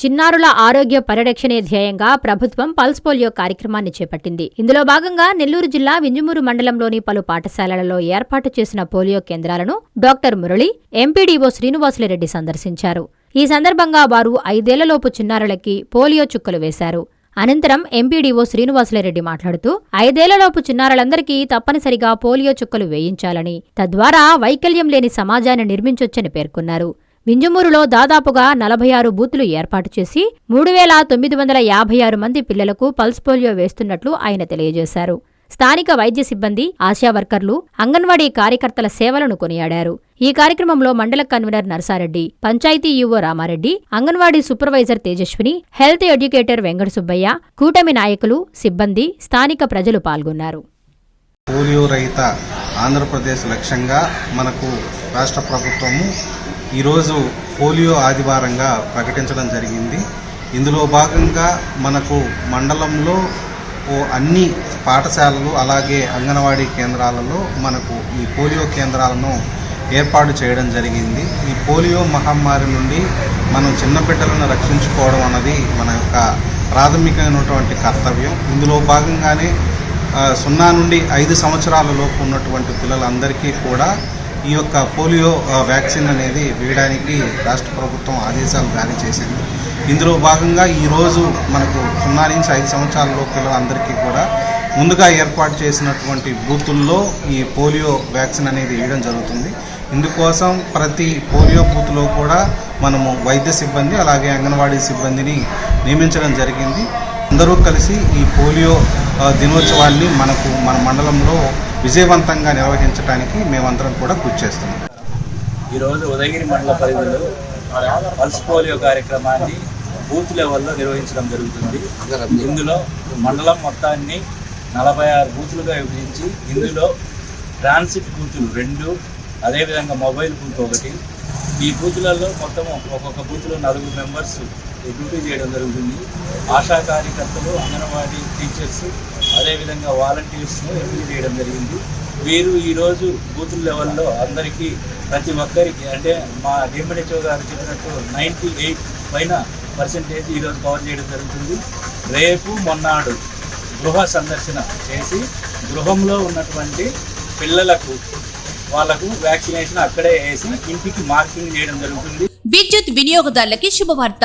చిన్నారుల ఆరోగ్య పరిరక్షణే ధ్యేయంగా ప్రభుత్వం పల్స్ పోలియో కార్యక్రమాన్ని చేపట్టింది. ఇందులో భాగంగా నెల్లూరు జిల్లా వింజమూరు మండలంలోని పలు పాఠశాలలలో ఏర్పాటు చేసిన పోలియో కేంద్రాలను డాక్టర్ మురళి ఎంపీడీఓ శ్రీనివాసులరెడ్డి సందర్శించారు. ఈ సందర్భంగా వారు ఐదేళ్ళలోపు చిన్నారులకి పోలియో చుక్కలు వేశారు. అనంతరం ఎంపీడీఓ శ్రీనివాసులరెడ్డి మాట్లాడుతూ ఐదేళ్ళలోపు చిన్నారులందరికీ తప్పనిసరిగా పోలియో చుక్కలు వేయించాలని తద్వారా వైకల్యం లేని సమాజాన్ని నిర్మించొచ్చని పేర్కొన్నారు. వింజమూరులో దాదాపుగా నలభై ఆరు బూతులు ఏర్పాటు చేసి మూడు వేల తొమ్మిది వందల యాభై ఆరు మంది పిల్లలకు పల్స్ పోలియో వేస్తున్నట్లు ఆయన తెలియజేశారు. స్థానిక వైద్య సిబ్బంది ఆశా వర్కర్లు అంగన్వాడీ కార్యకర్తల సేవలను కొనియాడారు. ఈ కార్యక్రమంలో మండల convener Narsareddy panchayat EO Ramareddy anganwadi supervisor Tejaswini health educator Venkata Subbaiah కూటమి నాయకులు సిబ్బంది స్థానిక ప్రజలు పాల్గొన్నారు. పోలియో రహిత ఆంధ్రప్రదేశ్ లక్ష్యంగా మనకు రాష్ట్ర ప్రభుత్వము ఈరోజు పోలియో ఆదివారంగా ప్రకటించడం జరిగింది. ఇందులో భాగంగా మనకు మండలంలో ఓ అన్ని పాఠశాలలు అలాగే అంగన్వాడీ కేంద్రాలలో మనకు ఈ పోలియో కేంద్రాలను ఏర్పాటు చేయడం జరిగింది. ఈ పోలియో మహమ్మారి నుండి మనం చిన్న బిడ్డలను రక్షించుకోవడం అన్నది మన యొక్క ప్రాథమికమైనటువంటి కర్తవ్యం. ఇందులో భాగంగానే సున్నా నుండి ఐదు సంవత్సరాల లోపు ఉన్నటువంటి పిల్లలందరికీ కూడా ఈ యొక్క పోలియో వ్యాక్సిన్ అనేది వేయడానికి రాష్ట్ర ప్రభుత్వం ఆదేశాలు జారీ చేసింది. ఇందులో భాగంగా ఈరోజు మనకు సున్నా నుంచి ఐదు సంవత్సరాల లోపు పిల్లలందరికీ కూడా ముందుగా ఏర్పాటు చేసినటువంటి బూతుల్లో ఈ పోలియో వ్యాక్సిన్ అనేది వేయడం జరుగుతుంది. ఇందుకోసం ప్రతి పోలియో బూత్లో కూడా మనము వైద్య సిబ్బంది అలాగే అంగన్వాడీ సిబ్బందిని నియమించడం జరిగింది. అందరూ కలిసి ఈ పోలియో దినోత్సవాన్ని మనకు మన మండలంలో విజయవంతంగా నిర్వహించడానికి మేమందరం కూడా కృషి చేస్తున్నాం. ఈరోజు ఉదయగిరి మండల పరిధిలో పల్స్ పోలియో కార్యక్రమాన్ని బూత్ లెవెల్లో నిర్వహించడం జరుగుతుంది. ఇందులో మండలం మొత్తాన్ని నలభై ఆరు బూతులుగా విభజించి ఇందులో ట్రాన్సిట్ బూతులు రెండు అదేవిధంగా మొబైల్ బూత్ ఒకటి. ఈ బూతులలో మొత్తం ఒక్కొక్క బూత్లో నలుగురు మెంబర్స్ డ్యూటీ చేయడం జరుగుతుంది. ఆశా కార్యకర్తలు అంగన్వాడీ టీచర్స్ అదేవిధంగా వాలంటీర్స్ను ఎంపిక చేయడం జరిగింది. వీరు ఈరోజు బూత్ లెవెల్లో అందరికీ ప్రతి ఒక్కరికి అంటే మా డిఎంహెచ్ఓ గారు చెప్పినట్టు నైంటీ ఎయిట్ పైన పర్సెంటేజ్ ఈరోజు కవర్ చేయడం జరుగుతుంది. రేపు మొన్నాడు గృహ సందర్శన చేసి గృహంలో ఉన్నటువంటి పిల్లలకు వాళ్ళకు వ్యాక్సినేషన్ అక్కడే వేసి ఇంటికి మార్కింగ్ చేయడం జరుగుతుంది. విద్యుత్ వినియోగదారులకి శుభవార్త.